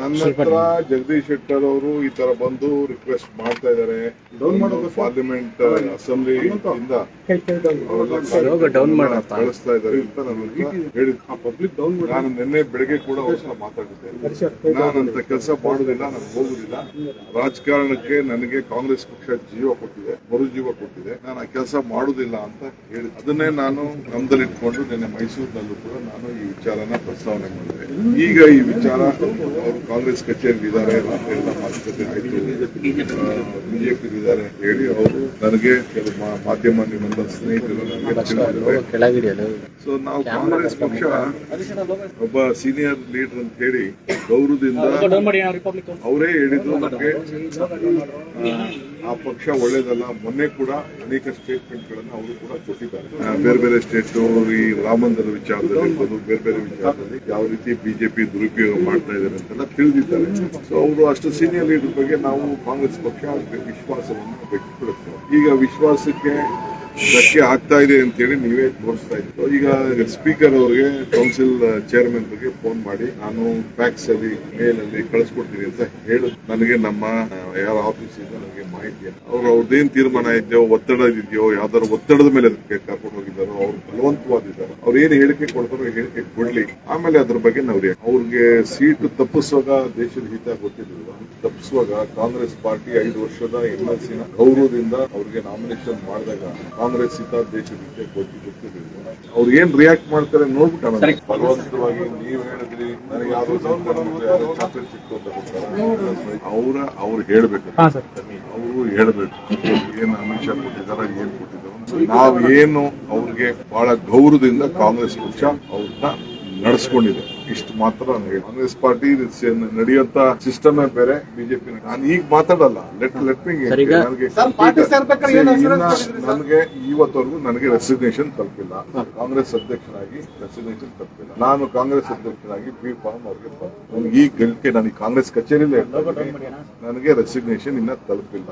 ನನ್ನ ಹತ್ರ ಜಗದೀಶ್ ಶೆಟ್ಟರ್ ಅವರು ಈ ತರ ಬಂದು ರಿಕ್ವೆಸ್ಟ್ ಮಾಡ್ತಾ ಇದಾರೆ. ಪಾರ್ಲಿಮೆಂಟ್ ಅಸೆಂಬ್ಲಿ ಡೌನ್ ಮಾಡಪ್ಪ. ಕಳಿಸ್ತಾ ಇದ್ದಾರೆ ಅಂತ ನನಗೆ ಹೇಳಿದ್ರು ಪಬ್ಲಿಕ್ ಡೌನ್ ನಾನು ನಿನ್ನೆ ಬೆಳಗ್ಗೆ ಕೂಡ ಅವ್ರ ಮಾತಾಡಿದ್ದೆ. ನಾನಂತ ಕೆಲಸ ಮಾಡುದಿಲ್ಲ ನಾನು ಹೋಗುದಿಲ್ಲ. ರಾಜಕಾರಣಕ್ಕೆ ನನಗೆ ಕಾಂಗ್ರೆಸ್ ಪಕ್ಷ ಜೀವ ಕೊಟ್ಟಿದೆ ಮರುಜೀವ ಕೊಟ್ಟಿದೆ. ನಾನು ಆ ಕೆಲಸ ಮಾಡುದಿಲ್ಲ ಅಂತ ಹೇಳಿ ಅದನ್ನೇ ನಾನು ನಮ್ದಲ್ಲಿ ಇಟ್ಕೊಂಡು ನಿನ್ನೆ ಮೈಸೂರಿನಲ್ಲೂ ಕೂಡ ನಾನು ಈ ವಿಚಾರನ ಪ್ರಸ್ತಾವನೆ ಮಾಡಿದೆ. ಈಗ ಈ ವಿಚಾರ ಅವರು ಕಾಂಗ್ರೆಸ್ ಕಚೇರಿ ಇದ್ದಾರೆ ರಾತ್ರಿ ಎಲ್ಲ ಮಾತುಕತೆ ಆಯಿತು ಬಿಜೆಪಿ ಇದ್ದಾರೆ ಅಂತ ಹೇಳಿ ಅವರು ನನಗೆ ಕೆಲವು ಮಾಧ್ಯಮ ನಿಮ್ಮ ಸ್ನೇಹಿತರು ನನಗೆ ಸೊ ನಾವು ಕಾಂಗ್ರೆಸ್ ಪಕ್ಷ ಒಬ್ಬ ಸೀನಿಯರ್ ಲೀಡರ್ ಅಂತ ಹೇಳಿ ಗೌರವದಿಂದ ಅವರೇ ಹೇಳಿದ್ರು ನನಗೆ ಆ ಪಕ್ಷ ಒಳ್ಳೇದಲ್ಲ ಮೊನ್ನೆ ಕೂಡ ಅನೇಕ ಸ್ಟೇಟ್ಮೆಂಟ್ ಗಳನ್ನ ಅವರು ಕೂಡ ಕೊಟ್ಟಿದ್ದಾರೆ ಬೇರೆ ಬೇರೆ ಸ್ಟೇಟ್ ಈ ರಾಮಂದರ ಮಂದಿರ ವಿಚಾರದಲ್ಲಿ ಬೇರೆ ಬೇರೆ ವಿಚಾರದಲ್ಲಿ ಯಾವ ರೀತಿ ಬಿಜೆಪಿ ದುರುಪಯೋಗ ಮಾಡ್ತಾ ಇದ್ದಾರೆ ಅಂತೆಲ್ಲ ತಿಳಿದಿದ್ದಾರೆ. ಸೊ ಅವರು ಅಷ್ಟು ಸೀನಿಯರ್ ಲೀಡರ್ ಬಗ್ಗೆ ನಾವು ಕಾಂಗ್ರೆಸ್ ಪಕ್ಷ ವಿಶ್ವಾಸವನ್ನು ವ್ಯಕ್ತಪಡಿಸ್ತೇವೆ ಈಗ ವಿಶ್ವಾಸಕ್ಕೆ ಧಕ್ಕೆ ಆಗ್ತಾ ಇದೆ ಅಂತೇಳಿ ನೀವೇ ತೋರಿಸ್ತಾ ಇತ್ತು ಈಗ ಸ್ಪೀಕರ್ ಅವರಿಗೆ ಕೌನ್ಸಿಲ್ ಚೇರ್ಮನ್ ಬಗ್ಗೆ ಫೋನ್ ಮಾಡಿ ನಾನು ಫ್ಯಾಕ್ಸ್ ಅಲ್ಲಿ ಮೇಲ್ ಅಲ್ಲಿ ಕಳಿಸ್ಕೊಡ್ತೀನಿ ಅಂತ ಹೇಳಿ. ನನಗೆ ನಮ್ಮ ಆ, ಯಾರ ಆಫೀಸ್ ಇಂದ ನನಗೆ ಮಾಹಿತಿ ಅವ್ರು ಅವ್ರದ್ದೇನ್ ತೀರ್ಮಾನ ಇದೆಯೋ ಒತ್ತಡ ಇದೆಯೋ ಯಾವ್ದಾದ್ರು ಒತ್ತಡದ ಮೇಲೆ ಅದಕ್ಕೆ ಕರ್ಕೊಂಡು ಹೋಗಿದ್ದಾರೋ ಅವ್ರು ಬಲವಂತವಾದಿದ್ದಾರೆ ಅವ್ರು ಏನ್ ಹೇಳಿಕೆ ಕೊಡ್ತಾರೋ ಹೇಳಿಕೆ ಕೊಡ್ಲಿ. ಆಮೇಲೆ ಅದ್ರ ಬಗ್ಗೆ ನಾವು ಅವ್ರಿಗೆ ಸೀಟ್ ತಪ್ಪಿಸುವಾಗ ದೇಶದ ಹಿತ ಗೊತ್ತಿರಲಿಲ್ಲ. ತಪ್ಪಿಸುವಾಗ ಕಾಂಗ್ರೆಸ್ ಪಾರ್ಟಿ ಐದು ವರ್ಷದ ಎಂ ಎಲ್ ಸಿನ ಗೌರವದಿಂದ ಅವ್ರಿಗೆ ನಾಮಿನೇಷನ್ ಮಾಡಿದಾಗ ಕಾಂಗ್ರೆಸ್ ಹಿತಾದ್ದೇಶ ಹಿತ ಗೊತ್ತಿ ಗೊತ್ತಿರಲಿಲ್ಲ ಅವ್ರು ಏನ್ ರಿಯಾಕ್ಟ್ ಮಾಡ್ತಾರೆ ನೋಡ್ಬಿಟ್ಟು ಬಲವಂತವಾಗಿ ನೀವ್ ಹೇಳಿದ್ರಿ ನನಗೆ ಯಾವ್ದೋ ಚಾಕ್ಲೇಟ್ ಸಿಕ್ತು ಅಂತ ಕೊಡ್ತಾರೆ ಅವ್ರ ಅವ್ರು ಹೇಳ್ಬೇಕು. ಅವರು ಹೇಳ್ಬೇಕು. ಏನ್ ಅಮಿತ್ ಶಾ ಕೊಟ್ಟಿದಾರ ಏನ್ ಕೊಟ್ಟಿದ್ದಾರೆ ನಾವೇನು ಅವ್ರಿಗೆ ಬಹಳ ಗೌರವದಿಂದ ಕಾಂಗ್ರೆಸ್ ಪಕ್ಷ ಅವ್ರನ್ನ ನಡೆಸ್ಕೊಂಡಿದೆ. ಇಷ್ಟು ಮಾತ್ರ ನಾನು ಹೇಳಿ ಕಾಂಗ್ರೆಸ್ ಪಾರ್ಟಿ ನಡೆಯುವಂತ ಸಿಸ್ಟಮೇ ಬೇರೆ ಬಿಜೆಪಿ ನಾನು ಈಗ ಮಾತಾಡಲ್ಲ. ಲೆಟ್ ಲೆಟ್ ಮಿ ನನಗೆ ಇವತ್ತವರೆಗೂ ನನಗೆ ರೆಸಿಗ್ನೇಷನ್ ತಲುಪಿಲ್ಲ. ಕಾಂಗ್ರೆಸ್ ಅಧ್ಯಕ್ಷರಾಗಿ ರೆಸಿಗ್ನೇಷನ್ ತಲುಪಿಲ್ಲ. ನಾನು ಕಾಂಗ್ರೆಸ್ ಅಧ್ಯಕ್ಷರಾಗಿ ಬಿ ಫಾರ್ಮ್ ಅವ್ರಿಗೆ ನನಗೆ ಈ ಗಳಿಕೆ ನನಗೆ ಕಾಂಗ್ರೆಸ್ ಕಚೇರಿಲೇ ಇರ್ತಾ ನನಗೆ ರೆಸಿಗ್ನೇಷನ್ ಇನ್ನ ತಲುಪಿಲ್ಲ.